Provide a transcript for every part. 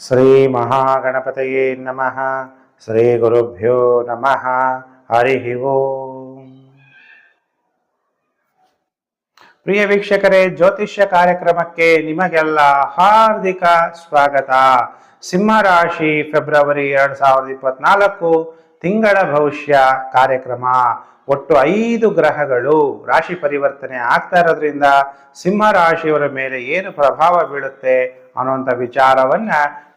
ಶ್ರೀ ಮಹಾಗಣಪತಯೇ ನಮಃ ಶ್ರೀ ಗುರುಭ್ಯೋ ನಮಃ ಹರಿ ಓಂ ಪ್ರಿಯ ವೀಕ್ಷಕರೇ, ಜ್ಯೋತಿಷ್ಯ ಕಾರ್ಯಕ್ರಮಕ್ಕೆ ನಿಮಗೆಲ್ಲ ಹಾರ್ದಿಕ ಸ್ವಾಗತ. ಸಿಂಹ ರಾಶಿ ಫೆಬ್ರವರಿ ಎರಡ್ ಸಾವಿರದ ಇಪ್ಪತ್ನಾಲ್ಕು ತಿಂಗಳ ಭವಿಷ್ಯ ಕಾರ್ಯಕ್ರಮ. ಒಟ್ಟು ಐದು ಗ್ರಹಗಳು ರಾಶಿ ಪರಿವರ್ತನೆ ಆಗ್ತಾ ಇರೋದ್ರಿಂದ ಸಿಂಹ ರಾಶಿಯವರ ಮೇಲೆ ಏನು ಪ್ರಭಾವ ಬೀಳುತ್ತೆ ಅನ್ನುವಂಥ ವಿಚಾರವನ್ನ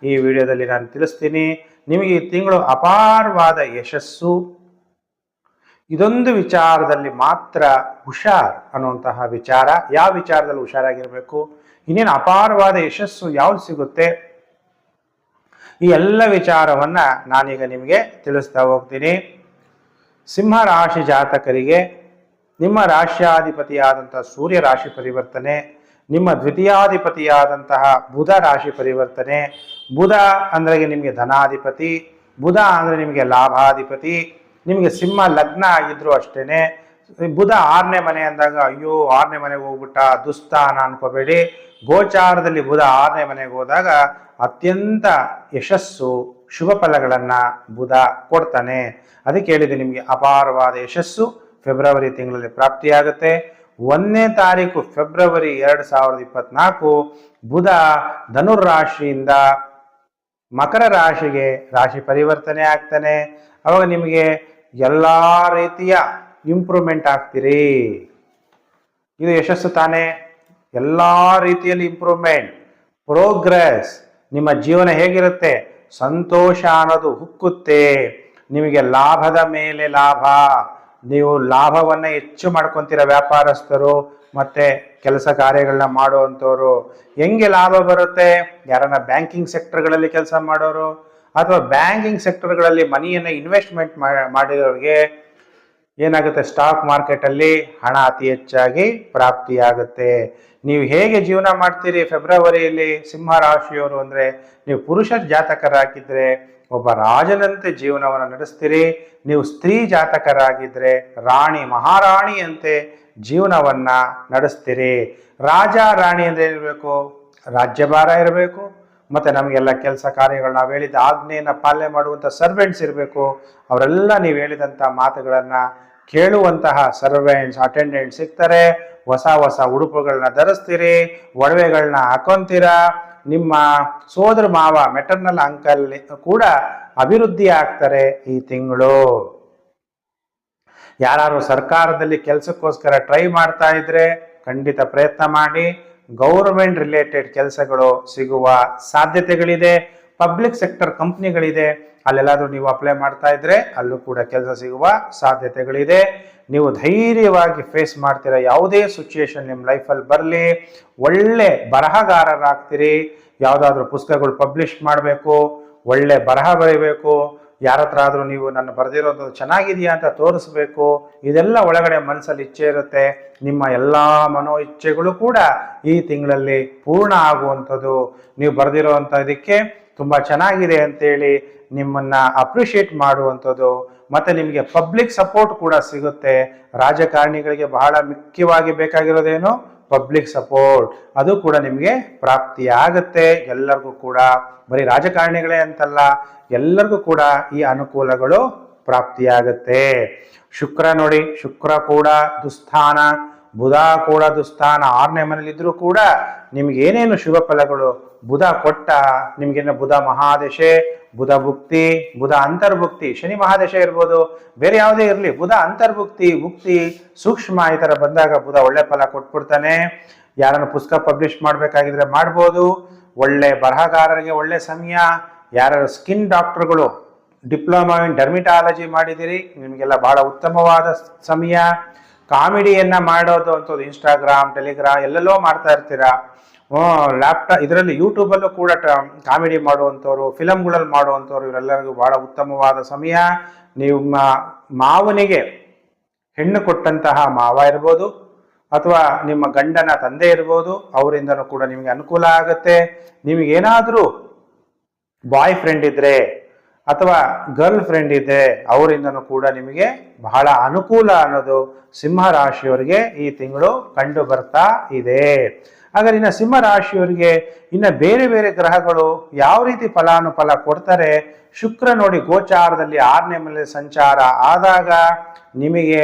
ಈ ವಿಡಿಯೋದಲ್ಲಿ ನಾನು ತಿಳಿಸ್ತೀನಿ. ನಿಮಗೆ ಈ ತಿಂಗಳು ಅಪಾರವಾದ ಯಶಸ್ಸು. ಇದೊಂದು ವಿಚಾರದಲ್ಲಿ ಮಾತ್ರ ಹುಷಾರ್ ಅನ್ನುವಂತಹ ವಿಚಾರ. ಯಾವ ವಿಚಾರದಲ್ಲಿ ಹುಷಾರಾಗಿರಬೇಕು? ಇನ್ನೇನು ಅಪಾರವಾದ ಯಶಸ್ಸು ಯಾವ್ದು ಸಿಗುತ್ತೆ? ಈ ಎಲ್ಲ ವಿಚಾರವನ್ನ ನಾನೀಗ ನಿಮಗೆ ತಿಳಿಸ್ತಾ ಹೋಗ್ತೀನಿ. ಸಿಂಹ ರಾಶಿ ಜಾತಕರಿಗೆ ನಿಮ್ಮ ರಾಶ್ಯಾಧಿಪತಿಯಾದಂಥ ಸೂರ್ಯ ರಾಶಿ ಪರಿವರ್ತನೆ. ನಿಮ್ಮ ದ್ವಿತೀಯಾಧಿಪತಿಯಾದಂತಹ ಬುಧ ರಾಶಿ ಪರಿವರ್ತನೆ. ಬುಧ ಅಂದ್ರೆ ನಿಮಗೆ ಧನಾಧಿಪತಿ, ಬುಧ ಅಂದ್ರೆ ನಿಮಗೆ ಲಾಭಾಧಿಪತಿ, ನಿಮಗೆ ಸಿಂಹ ಲಗ್ನ ಆಗಿದ್ರು ಅಷ್ಟೇನೆ. ಬುಧ ಆರನೇ ಮನೆ ಅಂದಾಗ, ಅಯ್ಯೋ, ಆರನೇ ಮನೆಗೆ ಹೋಗ್ಬಿಟ್ಟ ದುಸ್ಥಾನ ಅನ್ಕೋಬೇಡಿ. ಗೋಚಾರದಲ್ಲಿ ಬುಧ ಆರನೇ ಮನೆಗೆ ಹೋದಾಗ ಅತ್ಯಂತ ಯಶಸ್ಸು, ಶುಭ ಫಲಗಳನ್ನ ಬುಧ ಕೊಡ್ತಾನೆ. ಅದಕ್ಕೆ ಹೇಳಿದೆ, ನಿಮಗೆ ಅಪಾರವಾದ ಯಶಸ್ಸು ಫೆಬ್ರವರಿ ತಿಂಗಳಲ್ಲಿ ಪ್ರಾಪ್ತಿಯಾಗುತ್ತೆ. ಒಂದನೇ ತಾರೀಕು ಫೆಬ್ರವರಿ ಎರಡು ಸಾವಿರದ ಇಪ್ಪತ್ನಾಲ್ಕು ಬುಧ ಧನುರ್ ರಾಶಿಯಿಂದ ಮಕರ ರಾಶಿಗೆ ರಾಶಿ ಪರಿವರ್ತನೆ ಆಗ್ತಾನೆ. ಅವಾಗ ನಿಮಗೆ ಎಲ್ಲ ರೀತಿಯ ಇಂಪ್ರೂವ್ಮೆಂಟ್ ಆಗ್ತೀರಿ. ಇದು ಯಶಸ್ಸು ತಾನೇ. ಎಲ್ಲ ರೀತಿಯಲ್ಲಿ ಇಂಪ್ರೂವ್ಮೆಂಟ್ ಪ್ರೋಗ್ರೆಸ್ ನಿಮ್ಮ ಜೀವನ ಹೇಗಿರುತ್ತೆ? ಸಂತೋಷ ಅನ್ನೋದು ಹುಕ್ಕುತ್ತೆ. ನಿಮಗೆ ಲಾಭದ ಮೇಲೆ ಲಾಭ. ನೀವು ಲಾಭವನ್ನ ಹೆಚ್ಚು ಮಾಡ್ಕೊಂತೀರ ವ್ಯಾಪಾರಸ್ಥರು, ಮತ್ತೆ ಕೆಲಸ ಕಾರ್ಯಗಳನ್ನ ಮಾಡುವಂಥವ್ರು. ಹೆಂಗೆ ಲಾಭ ಬರುತ್ತೆ? ಯಾರನ್ನ ಬ್ಯಾಂಕಿಂಗ್ ಸೆಕ್ಟರ್ಗಳಲ್ಲಿ ಕೆಲಸ ಮಾಡೋರು, ಅಥವಾ ಬ್ಯಾಂಕಿಂಗ್ ಸೆಕ್ಟರ್ಗಳಲ್ಲಿ ಮನಿಯನ್ನು ಇನ್ವೆಸ್ಟ್ಮೆಂಟ್ ಮಾಡಿರೋರಿಗೆ ಏನಾಗುತ್ತೆ? ಸ್ಟಾಕ್ ಮಾರ್ಕೆಟಲ್ಲಿ ಹಣ ಅತಿ ಹೆಚ್ಚಾಗಿ ಪ್ರಾಪ್ತಿಯಾಗುತ್ತೆ. ನೀವು ಹೇಗೆ ಜೀವನ ಮಾಡ್ತೀರಿ ಫೆಬ್ರವರಿಯಲ್ಲಿ? ಸಿಂಹ ರಾಶಿಯವರು ಅಂದರೆ ನೀವು ಪುರುಷ ಜಾತಕರಾಗಿದ್ದರೆ ಒಬ್ಬ ರಾಜನಂತೆ ಜೀವನವನ್ನು ನಡೆಸ್ತೀರಿ. ನೀವು ಸ್ತ್ರೀ ಜಾತಕರಾಗಿದ್ದರೆ ರಾಣಿ ಮಹಾರಾಣಿಯಂತೆ ಜೀವನವನ್ನ ನಡೆಸ್ತೀರಿ. ರಾಜ ರಾಣಿ ಅಂದರೆ ಏನಿರಬೇಕು? ರಾಜ್ಯಭಾರ ಇರಬೇಕು. ಮತ್ತು ನಮಗೆಲ್ಲ ಕೆಲಸ ಕಾರ್ಯಗಳು ನಾವು ಹೇಳಿದ ಆಜ್ಞೆಯನ್ನು ಪಾಲನೆ ಮಾಡುವಂಥ ಸರ್ವೆಂಟ್ಸ್ ಇರಬೇಕು. ಅವರೆಲ್ಲ ನೀವು ಹೇಳಿದಂಥ ಮಾತುಗಳನ್ನು ಕೇಳುವಂತಹ ಸರ್ವೆಂಟ್ಸ್ ಅಟೆಂಡೆಂಟ್ ಸಿಗ್ತಾರೆ. ಹೊಸ ಹೊಸ ಉಡುಪುಗಳನ್ನ ಧರಿಸ್ತೀರಿ. ಒಡವೆಗಳನ್ನ ಹಾಕೊಂತೀರಾ. ನಿಮ್ಮ ಸೋದರ ಮಾವ ಮೆಟರ್ನಲ್ ಅಂಕಲ್ ಕೂಡ ಅಭಿವೃದ್ಧಿ ಆಗ್ತಾರೆ ಈ ತಿಂಗಳು. ಯಾರು ಸರ್ಕಾರದಲ್ಲಿ ಕೆಲಸಕ್ಕೋಸ್ಕರ ಟ್ರೈ ಮಾಡ್ತಾ ಇದ್ರೆ ಖಂಡಿತ ಪ್ರಯತ್ನ ಮಾಡಿ. ಗೌರ್ಮೆಂಟ್ ರಿಲೇಟೆಡ್ ಕೆಲಸಗಳು ಸಿಗುವ ಸಾಧ್ಯತೆಗಳಿದೆ. ಪಬ್ಲಿಕ್ ಸೆಕ್ಟರ್ ಕಂಪ್ನಿಗಳಿದೆ ಅಲ್ಲೆಲ್ಲಾದರೂ ನೀವು ಅಪ್ಲೈ ಮಾಡ್ತಾ ಇದ್ರೆ ಅಲ್ಲೂ ಕೂಡ ಕೆಲಸ ಸಿಗುವ ಸಾಧ್ಯತೆಗಳಿದೆ. ನೀವು ಧೈರ್ಯವಾಗಿ ಫೇಸ್ ಮಾಡ್ತೀರಾ, ಯಾವುದೇ ಸಿಚುಯೇಷನ್ ನಿಮ್ಮ ಲೈಫಲ್ಲಿ ಬರಲಿ, ಒಳ್ಳೆ ಬರಹಗಾರರಾಗ್ತೀರಿ, ಯಾವುದಾದ್ರೂ ಪುಸ್ತಕಗಳು ಪಬ್ಲಿಷ್ ಮಾಡಬೇಕು, ಒಳ್ಳೆ ಬರಹ ಬರೀಬೇಕು, ಯಾರ ಹತ್ರ ಆದರೂ ನೀವು ನನ್ನ ಬರೆದಿರೋದು ಚೆನ್ನಾಗಿದೆಯಾ ಅಂತ ತೋರಿಸ್ಬೇಕು, ಇದೆಲ್ಲ ಒಳಗಡೆ ಮನಸ್ಸಲ್ಲಿ ಇಚ್ಛೆ ಇರುತ್ತೆ. ನಿಮ್ಮ ಎಲ್ಲ ಮನೋ ಇಚ್ಛೆಗಳು ಕೂಡ ಈ ತಿಂಗಳಲ್ಲಿ ಪೂರ್ಣ ಆಗುವಂಥದ್ದು. ನೀವು ಬರೆದಿರೋ ಇದಕ್ಕೆ ತುಂಬ ಚೆನ್ನಾಗಿದೆ ಅಂತೇಳಿ ನಿಮ್ಮನ್ನ ಅಪ್ರಿಷಿಯೇಟ್ ಮಾಡುವಂಥದ್ದು, ಮತ್ತೆ ನಿಮಗೆ ಪಬ್ಲಿಕ್ ಸಪೋರ್ಟ್ ಕೂಡ ಸಿಗುತ್ತೆ. ರಾಜಕಾರಣಿಗಳಿಗೆ ಬಹಳ ಮುಖ್ಯವಾಗಿ ಬೇಕಾಗಿರೋದೇನು? ಪಬ್ಲಿಕ್ ಸಪೋರ್ಟ್ ಅದು ಕೂಡ ನಿಮಗೆ ಪ್ರಾಪ್ತಿಯಾಗುತ್ತೆ ಎಲ್ಲರಿಗೂ ಕೂಡ, ಬರೀ ರಾಜಕಾರಣಿಗಳೇ ಅಂತಲ್ಲ, ಎಲ್ಲರಿಗೂ ಕೂಡ ಈ ಅನುಕೂಲಗಳು ಪ್ರಾಪ್ತಿಯಾಗುತ್ತೆ. ಶುಕ್ರ ನೋಡಿ, ಶುಕ್ರ ಕೂಡ ದುಸ್ಥಾನ. ಬುಧ ಕೂಡ ಸ್ಥಾನ ಆರನೇ ಮನೇಲಿದ್ರೂ ಕೂಡ ನಿಮ್ಗೆ ಏನೇನು ಶುಭ ಫಲಗಳು? ಬುಧ ಕೊಟ್ಟ ನಿಮ್ಗೇನು ಬುಧ ಮಹಾದಶೆ, ಬುಧ ಭುಕ್ತಿ, ಬುಧ ಅಂತರ್ಭುಕ್ತಿ, ಶನಿ ಮಹಾದಶ ಇರ್ಬೋದು, ಬೇರೆ ಯಾವುದೇ ಇರಲಿ, ಬುಧ ಅಂತರ್ಭುಕ್ತಿ, ಭುಕ್ತಿ, ಸೂಕ್ಷ್ಮ ಈ ಥರ ಬಂದಾಗ ಬುಧ ಒಳ್ಳೆ ಫಲ ಕೊಟ್ಬಿಡ್ತಾನೆ. ಯಾರನ್ನು ಪುಸ್ತಕ ಪಬ್ಲಿಷ್ ಮಾಡಬೇಕಾಗಿದ್ರೆ ಮಾಡ್ಬೋದು. ಒಳ್ಳೆ ಬರಹಗಾರರಿಗೆ ಒಳ್ಳೆ ಸಮಯ. ಯಾರು ಸ್ಕಿನ್ ಡಾಕ್ಟರ್ಗಳು ಡಿಪ್ಲೊಮಾ ಇನ್ ಡರ್ಮಿಟಾಲಜಿ ಮಾಡಿದಿರಿ ನಿಮಗೆಲ್ಲ ಬಹಳ ಉತ್ತಮವಾದ ಸಮಯ. ಕಾಮಿಡಿಯನ್ನ ಮಾಡೋದು ಅಂಥದ್ದು ಇನ್ಸ್ಟಾಗ್ರಾಮ್ ಟೆಲಿಗ್ರಾಮ್ ಎಲ್ಲೆಲ್ಲೋ ಮಾಡ್ತಾ ಇರ್ತೀರಾ? ಲ್ಯಾಪ್ಟಾಪ್ ಇದರಲ್ಲಿ ಯೂಟ್ಯೂಬಲ್ಲೂ ಕೂಡ ಕಾಮಿಡಿ ಮಾಡುವಂಥವ್ರು ಫಿಲಮ್ಗಳಲ್ಲಿ ಮಾಡುವಂಥವ್ರು ಇವರೆಲ್ಲರಿಗೂ ಬಹಳ ಉತ್ತಮವಾದ ಸಮಯ. ನಿಮ್ಮ ಮಾವನಿಗೆ ಹೆಣ್ಣು ಕೊಟ್ಟಂತಹ ಮಾವ ಇರ್ಬೋದು, ಅಥವಾ ನಿಮ್ಮ ಗಂಡನ ತಂದೆ ಇರ್ಬೋದು, ಅವರಿಂದನೂ ಕೂಡ ನಿಮಗೆ ಅನುಕೂಲ ಆಗುತ್ತೆ. ನಿಮಗೇನಾದರೂ ಬಾಯ್ ಫ್ರೆಂಡ್ ಇದ್ರೆ ಅಥವಾ ಗರ್ಲ್ ಫ್ರೆಂಡ್ ಇದೆ, ಅವರಿಂದನೂ ಕೂಡ ನಿಮಗೆ ಬಹಳ ಅನುಕೂಲ ಅನ್ನೋದು ಸಿಂಹ ರಾಶಿಯವರಿಗೆ ಈ ತಿಂಗಳು ಕಂಡು ಬರ್ತಾ ಇದೆ. ಹಾಗಾದ್ರೆ ಇನ್ನು ಸಿಂಹ ರಾಶಿಯವರಿಗೆ ಇನ್ನು ಬೇರೆ ಬೇರೆ ಗ್ರಹಗಳು ಯಾವ ರೀತಿ ಫಲಾನುಫಲ ಕೊಡ್ತಾರೆ, ಶುಕ್ರ ನೋಡಿ ಗೋಚಾರದಲ್ಲಿ ಆರನೇ ಮನೆ ಸಂಚಾರ ಆದಾಗ ನಿಮಗೆ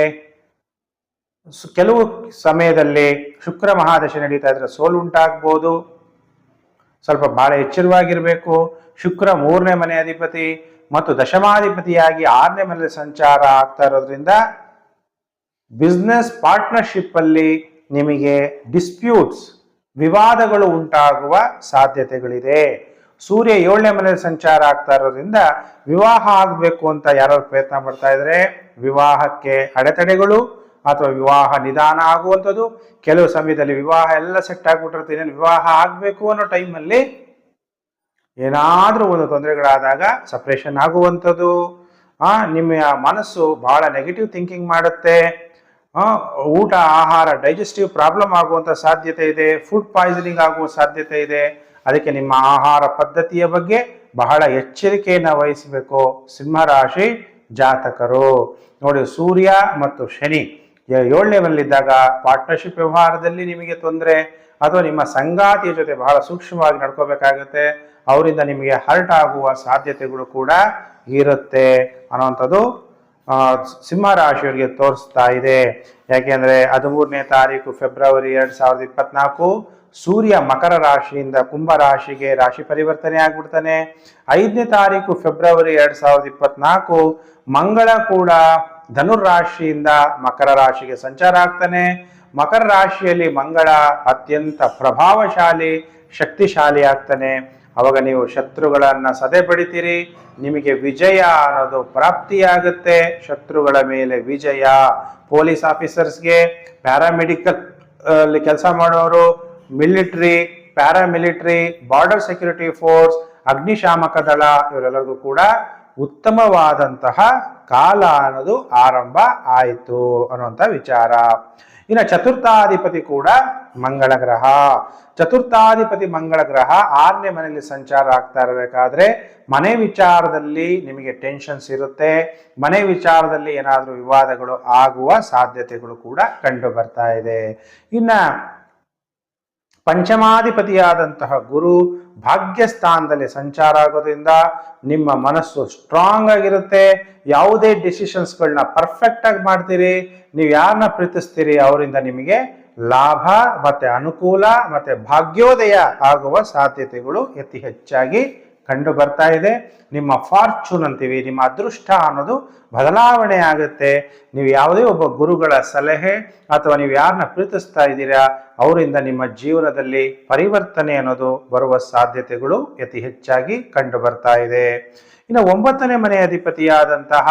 ಕೆಲವು ಸಮಯದಲ್ಲಿ ಶುಕ್ರ ಮಹಾದಶೆ ನಡೀತಾ ಇದ್ರೆ ಸೋಲು ಉಂಟಾಗ್ಬೋದು. ಸ್ವಲ್ಪ ಬಹಳ ಎಚ್ಚರವಾಗಿರಬೇಕು. ಶುಕ್ರ ಮೂರನೇ ಮನೆ ಅಧಿಪತಿ ಮತ್ತು ದಶಮಾಧಿಪತಿಯಾಗಿ ಆರನೇ ಮನೆಯಲ್ಲಿ ಸಂಚಾರ ಆಗ್ತಾ ಇರೋದ್ರಿಂದ ಬಿಸ್ನೆಸ್ ಪಾರ್ಟ್ನರ್ಶಿಪ್ ಅಲ್ಲಿ ನಿಮಗೆ ಡಿಸ್ಪ್ಯೂಟ್ಸ್ ವಿವಾದಗಳು ಉಂಟಾಗುವ ಸಾಧ್ಯತೆಗಳಿದೆ. ಸೂರ್ಯ ಏಳನೇ ಮನೆಯಲ್ಲಿ ಸಂಚಾರ ಆಗ್ತಾ ಇರೋದ್ರಿಂದ ವಿವಾಹ ಆಗಬೇಕು ಅಂತ ಯಾರು ಪ್ರಯತ್ನ ಪಡ್ತಾ ಇದ್ರೆ ವಿವಾಹಕ್ಕೆ ಅಡೆತಡೆಗಳು ಅಥವಾ ವಿವಾಹ ನಿಧಾನ ಆಗುವಂಥದ್ದು. ಕೆಲವು ಸಮಯದಲ್ಲಿ ವಿವಾಹ ಎಲ್ಲ ಸೆಟ್ ಆಗ್ಬಿಟ್ಟಿರುತ್ತೆ, ಇನ್ನೇನು ವಿವಾಹ ಆಗಬೇಕು ಅನ್ನೋ ಟೈಮಲ್ಲಿ ಏನಾದರೂ ಒಂದು ತೊಂದರೆಗಳಾದಾಗ ಸಪ್ರೇಷನ್ ಆಗುವಂಥದ್ದು. ನಿಮ್ಮ ಮನಸ್ಸು ಬಹಳ ನೆಗೆಟಿವ್ ಥಿಂಕಿಂಗ್ ಮಾಡುತ್ತೆ. ಊಟ, ಆಹಾರ ಡೈಜೆಸ್ಟಿವ್ ಪ್ರಾಬ್ಲಮ್ ಆಗುವಂಥ ಸಾಧ್ಯತೆ ಇದೆ. ಫುಡ್ ಪಾಯ್ಸನಿಂಗ್ ಆಗುವ ಸಾಧ್ಯತೆ ಇದೆ. ಅದಕ್ಕೆ ನಿಮ್ಮ ಆಹಾರ ಪದ್ಧತಿಯ ಬಗ್ಗೆ ಬಹಳ ಎಚ್ಚರಿಕೆಯನ್ನು ವಹಿಸಬೇಕು. ಸಿಂಹರಾಶಿ ಜಾತಕರು. ನೋಡಿ, ಸೂರ್ಯ ಮತ್ತು ಶನಿ. ಏ- ಏಳನೇ ಮನೆಯಲ್ಲಿದ್ದಾಗ ಪಾರ್ಟ್ನರ್ಶಿಪ್ ವ್ಯವಹಾರದಲ್ಲಿ ನಿಮಗೆ ತೊಂದರೆ ಅಥವಾ ನಿಮ್ಮ ಸಂಗಾತಿಯ ಜೊತೆ ಬಹಳ ಸೂಕ್ಷ್ಮವಾಗಿ ನಡ್ಕೋಬೇಕಾಗುತ್ತೆ ಅವರಿಂದ ನಿಮಗೆ ಹರ್ಟ್ ಆಗುವ ಸಾಧ್ಯತೆಗಳು ಕೂಡ ಇರುತ್ತೆ ಅನ್ನುವಂಥದ್ದು ಆ, ಸಿಂಹ ರಾಶಿಯವರಿಗೆ ತೋರಿಸ್ತಾ ಇದೆ. ಯಾಕೆಂದ್ರೆ ಹದಿಮೂರನೇ ತಾರೀಕು ಫೆಬ್ರವರಿ ಎರಡ್ ಸಾವಿರದ ಇಪ್ಪತ್ನಾಲ್ಕು ಸೂರ್ಯ ಮಕರ ರಾಶಿಯಿಂದ ಕುಂಭ ರಾಶಿಗೆ ರಾಶಿ ಪರಿವರ್ತನೆ ಆಗ್ಬಿಡ್ತಾನೆ. ಐದನೇ ತಾರೀಕು ಫೆಬ್ರವರಿ ಎರಡ್ ಸಾವಿರದ ಇಪ್ಪತ್ನಾಲ್ಕು ಮಂಗಳ ಕೂಡ ಧನುರ್ ರಾಶಿಯಿಂದ ಮಕರ ರಾಶಿಗೆ ಸಂಚಾರ ಆಗ್ತಾನೆ. ಮಕರ ರಾಶಿಯಲ್ಲಿ ಮಂಗಳ ಅತ್ಯಂತ ಪ್ರಭಾವಶಾಲಿ, ಶಕ್ತಿಶಾಲಿ ಆಗ್ತಾನೆ. ಅವಾಗ ನೀವು ಶತ್ರುಗಳನ್ನ ಸದೆ ಪಡಿತೀರಿ. ನಿಮಗೆ ವಿಜಯ ಅನ್ನೋದು ಪ್ರಾಪ್ತಿಯಾಗುತ್ತೆ. ಶತ್ರುಗಳ ಮೇಲೆ ವಿಜಯ. ಪೊಲೀಸ್ ಆಫೀಸರ್ಸ್ಗೆ, ಪ್ಯಾರಾಮೆಡಿಕಲ್, ಅಲ್ಲಿ ಕೆಲಸ ಮಾಡೋರು, military, paramilitary, border security force, ಅಗ್ನಿಶಾಮಕ ದಳ, ಇವರೆಲ್ಲರಿಗೂ ಕೂಡ ಉತ್ತಮವಾದಂತಹ ಕಾಲ ಅನ್ನೋದು ಆರಂಭ ಆಯಿತು ಅನ್ನುವಂಥ ವಿಚಾರ. ಇನ್ನು ಚತುರ್ಥಾಧಿಪತಿ ಕೂಡ ಮಂಗಳ ಗ್ರಹ. ಚತುರ್ಥಾಧಿಪತಿ ಮಂಗಳ ಗ್ರಹ ಆರನೇ ಮನೆಯಲ್ಲಿ ಸಂಚಾರ ಆಗ್ತಾ ಇರಬೇಕಾದ್ರೆ ಮನೆ ವಿಚಾರದಲ್ಲಿ ನಿಮಗೆ ಟೆನ್ಷನ್ಸ್ ಇರುತ್ತೆ. ಮನೆ ವಿಚಾರದಲ್ಲಿ ಏನಾದರೂ ವಿವಾದಗಳು ಆಗುವ ಸಾಧ್ಯತೆಗಳು ಕೂಡ ಕಂಡು ಬರ್ತಾ ಇದೆ. ಇನ್ನ ಪಂಚಮಾಧಿಪತಿಯಾದಂತಹ ಗುರು ಭಾಗ್ಯಸ್ಥಾನದಲ್ಲಿ ಸಂಚಾರ ಆಗೋದ್ರಿಂದ ನಿಮ್ಮ ಮನಸ್ಸು ಸ್ಟ್ರಾಂಗ್ ಆಗಿರುತ್ತೆ. ಯಾವುದೇ ಡಿಸಿಷನ್ಸ್ಗಳನ್ನ ಪರ್ಫೆಕ್ಟ್ ಆಗಿ ಮಾಡ್ತೀರಿ. ನೀವು ಯಾರನ್ನ ಪ್ರೀತಿಸ್ತೀರಿ ಅವರಿಂದ ನಿಮಗೆ ಲಾಭ ಮತ್ತೆ ಅನುಕೂಲ ಮತ್ತೆ ಭಾಗ್ಯೋದಯ ಆಗುವ ಸಾಧ್ಯತೆಗಳು ಅತಿ ಹೆಚ್ಚಾಗಿ ಕಂಡು ಬರ್ತಾ ಇದೆ. ನಿಮ್ಮ ಫಾರ್ಚೂನ್ ಅಂತೀವಿ, ನಿಮ್ಮ ಅದೃಷ್ಟ ಅನ್ನೋದು ಬದಲಾವಣೆ ಆಗುತ್ತೆ. ನೀವು ಯಾವುದೇ ಒಬ್ಬ ಗುರುಗಳ ಸಲಹೆ ಅಥವಾ ನೀವು ಯಾರನ್ನ ಪ್ರೀತಿಸ್ತಾ ಇದ್ದೀರಾ, ಅವರಿಂದ ನಿಮ್ಮ ಜೀವನದಲ್ಲಿ ಪರಿವರ್ತನೆ ಅನ್ನೋದು ಬರುವ ಸಾಧ್ಯತೆಗಳು ಅತಿ ಹೆಚ್ಚಾಗಿ ಕಂಡು ಬರ್ತಾ ಇದೆ. ಇನ್ನು ಒಂಬತ್ತನೇ ಮನೆ ಅಧಿಪತಿಯಾದಂತಹ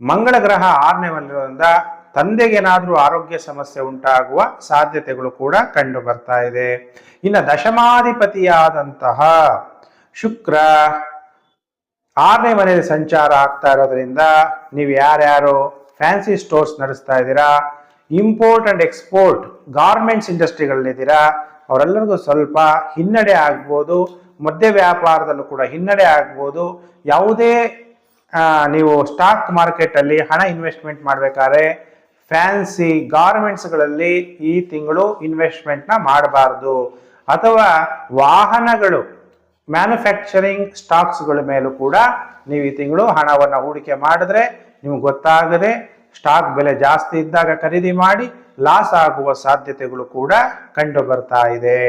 ಮಂಗಳ ಗ್ರಹ ಆರನೇ ಮನೆಯಿಂದ ತಂದೆಗೇನಾದ್ರೂ ಆರೋಗ್ಯ ಸಮಸ್ಯೆ ಉಂಟಾಗುವ ಸಾಧ್ಯತೆಗಳು ಕೂಡ ಕಂಡು ಬರ್ತಾ ಇದೆ. ಇನ್ನು ದಶಮಾಧಿಪತಿಯಾದಂತಹ ಶುಕ್ರ ಆರನೇ ಮನೆಯಲ್ಲಿ ಸಂಚಾರ ಆಗ್ತಾ ಇರೋದ್ರಿಂದ ನೀವು ಯಾರ್ಯಾರು ಫ್ಯಾನ್ಸಿ ಸ್ಟೋರ್ಸ್ ನಡೆಸ್ತಾ ಇದ್ದೀರಾ, ಇಂಪೋರ್ಟ್ ಅಂಡ್ ಎಕ್ಸ್ಪೋರ್ಟ್ ಗಾರ್ಮೆಂಟ್ಸ್ ಇಂಡಸ್ಟ್ರಿಗಳಲ್ಲಿದ್ದೀರಾ, ಅವರೆಲ್ಲರಿಗೂ ಸ್ವಲ್ಪ ಹಿನ್ನಡೆ ಆಗ್ಬೋದು, ಮದ್ಯ ವ್ಯಾಪಾರದಲ್ಲೂ ಕೂಡ ಹಿನ್ನಡೆ ಆಗ್ಬೋದು, ಯಾವುದೇ ನೀವು ಸ್ಟಾಕ್ ಮಾರ್ಕೆಟಲ್ಲಿ ಹಣ ಇನ್ವೆಸ್ಟ್ಮೆಂಟ್ ಮಾಡಬೇಕಾದ್ರೆ ಫ್ಯಾನ್ಸಿ ಗಾರ್ಮೆಂಟ್ಸ್ಗಳಲ್ಲಿ ಈ ತಿಂಗಳು ಇನ್ವೆಸ್ಟ್ಮೆಂಟ್ನ ಮಾಡಬಾರ್ದು. ಅಥವಾ ವಾಹನಗಳು ಮ್ಯಾನುಫ್ಯಾಕ್ಚರಿಂಗ್ ಸ್ಟಾಕ್ಸ್ಗಳ ಮೇಲೂ ಕೂಡ ನೀವು ಈ ತಿಂಗಳು ಹಣವನ್ನು ಹೂಡಿಕೆ ಮಾಡಿದ್ರೆ ನಿಮ್ಗೆ ಗೊತ್ತಾಗದೆ ಸ್ಟಾಕ್ ಬೆಲೆ ಜಾಸ್ತಿ ಇದ್ದಾಗ ಖರೀದಿ ಮಾಡಿ ಲಾಸ್ ಆಗುವ ಸಾಧ್ಯತೆಗಳು ಕೂಡ ಕಂಡು ಬರ್ತಾ ಇದೆ.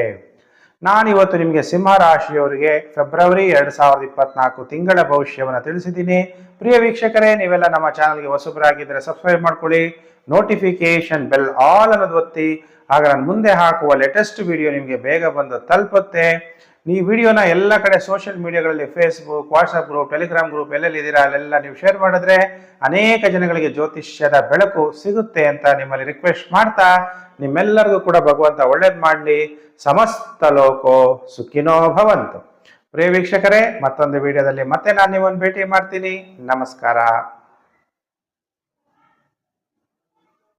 ನಾನಿವತ್ತು ನಿಮಗೆ ಸಿಂಹ ರಾಶಿಯವರಿಗೆ ಫೆಬ್ರವರಿ ಎರಡು ಸಾವಿರದ ಇಪ್ಪತ್ನಾಲ್ಕು ತಿಂಗಳ ಭವಿಷ್ಯವನ್ನು ತಿಳಿಸಿದ್ದೀನಿ. ಪ್ರಿಯ ವೀಕ್ಷಕರೇ, ನೀವೆಲ್ಲ ನಮ್ಮ ಚಾನಲ್ಗೆ ಹೊಸಬರಾಗಿದ್ದರೆ ಸಬ್ಸ್ಕ್ರೈಬ್ ಮಾಡ್ಕೊಳ್ಳಿ ನೋಟಿಫಿಕೇಶನ್ ಬೆಲ್ ಆಲ್ ಅನ್ನೋದು ಒತ್ತಿ, ಆಗ ನಾನು ಮುಂದೆ ಹಾಕುವ ಲೇಟೆಸ್ಟ್ ವಿಡಿಯೋ ನಿಮಗೆ ಬೇಗ ಬಂದು ತಲುಪುತ್ತೆ. ಈ ವಿಡಿಯೋನ ಎಲ್ಲ ಕಡೆ social ಮೀಡಿಯಾಗಳಲ್ಲಿ Facebook WhatsApp group Telegram group ಎಲ್ಲೆಲ್ಲಿ ಇದ್ದೀರಾ ಅಲ್ಲೆಲ್ಲ ನೀವು ಶೇರ್ ಮಾಡಿದ್ರೆ ಅನೇಕ ಜನಗಳಿಗೆ ಜ್ಯೋತಿಷ್ಯದ ಬೆಳಕು ಸಿಗುತ್ತೆ ಅಂತ ನಿಮ್ಮಲ್ಲಿ ರಿಕ್ವೆಸ್ಟ್ ಮಾಡ್ತಾ ನಿಮ್ಮೆಲ್ಲರಿಗೂ ಕೂಡ ಭಗವಂತ ಒಳ್ಳೇದು ಮಾಡಲಿ. ಸಮಸ್ತ ಲೋಕೋ ಸುಖಿನೋ ಭವಂತು. ಪ್ರಿಯ ವೀಕ್ಷಕರೇ, ಮತ್ತೊಂದು ವಿಡಿಯೋದಲ್ಲಿ ಮತ್ತೆ ನಾನು ನಿಮ್ಮನ್ನು ಭೇಟಿ ಮಾಡ್ತೀನಿ. ನಮಸ್ಕಾರ.